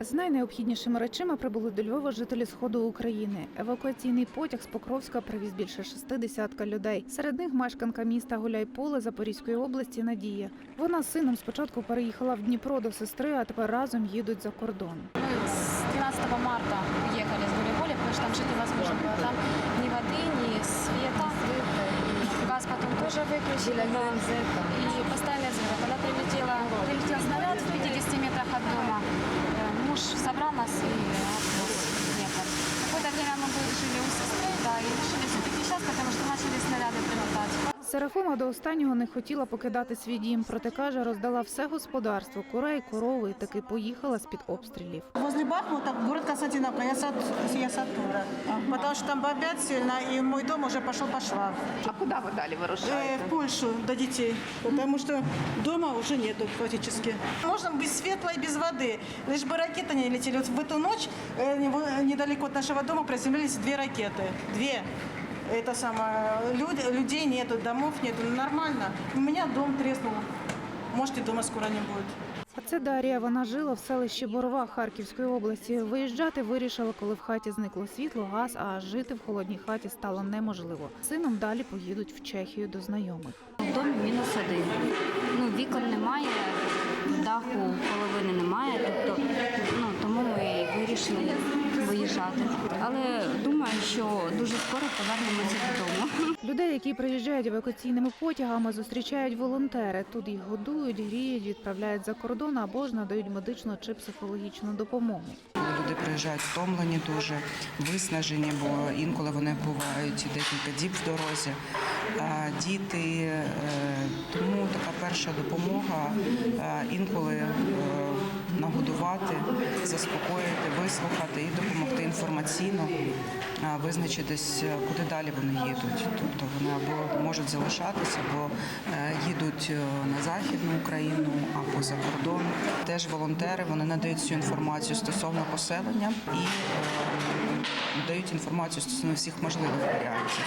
З найнеобхіднішими речима прибули до Львова жителі сходу України. Евакуаційний потяг з Покровська привіз більше шести десятка людей. Серед них мешканка міста Гуляйполе Запорізької області Надія. Вона з сином спочатку переїхала в Дніпро до сестри, а тепер разом їдуть за кордон. Мы с 12 марта уехали с Гуляйполя, потому что там жить невозможно было. Там ни воды, ни света. Газ потом тоже выключили. да. И постоянно взрывы. Когда прилетела, прилетел снаряд в 50 метрах от дома, Серафима до останнього не хотіла покидати свій дім, проте каже, роздала все господарство, курей, корови, і таки поїхала з під обстрілів. Возле Бахмута город Константинополь, я, сад, я сатура. Потому что там бомбят сильно, и мой дом уже пошел по швам. А куди ви далі Э, вирушаєте? в Польшу до детей, потому что дома уже нету практически. Можно без светла и без воды. Лишь бы ракеты не летели. Вот в эту ночь э, не- недалеко от нашего дома приземлились две ракеты. Две. Это самое, люди, людей нету, домов нету, Ну, нормально. У меня дом треснул. Может и дома скоро не будет. А це Дар'я. Вона жила в селищі Борова Харківської області. Виїжджати вирішила, коли в хаті зникло світло, газ, а жити в холодній хаті стало неможливо. Сином далі поїдуть в Чехію до знайомих. В домі мінус один. Ну, вікон немає, даху половини немає, тобто, ну, тому ми і вирішили виїжджати. Але думаю, що дуже скоро повернемося додому. Людей, які приїжджають евакуаційними потягами, зустрічають волонтери. Тут їх годують, гріють, відправляють за кордон або ж надають медичну чи психологічну допомогу. Люди приїжджають втомлені дуже, виснажені, бо інколи вони бувають декілька діб в дорозі. А Діти, е, тому така перша допомога е, інколи е, нагодувати, заспокоїти, вислухати і допомогти інформаційно визначитись, е, куди далі вони їдуть. Тобто вони або можуть залишатися, або е, їдуть е, на західну Україну або за кордон. Теж волонтери вони надають цю інформацію стосовно поселення і е, дають інформацію стосовно всіх можливих варіантів.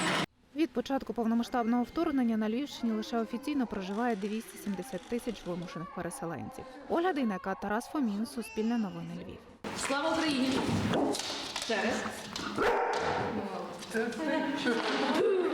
Від початку повномасштабного вторгнення на Львівщині лише офіційно проживає 270 тисяч вимушених переселенців. Ольга Дейнека, Тарас Фомін, Суспільне новини Львів. Слава Україні! Ще раз.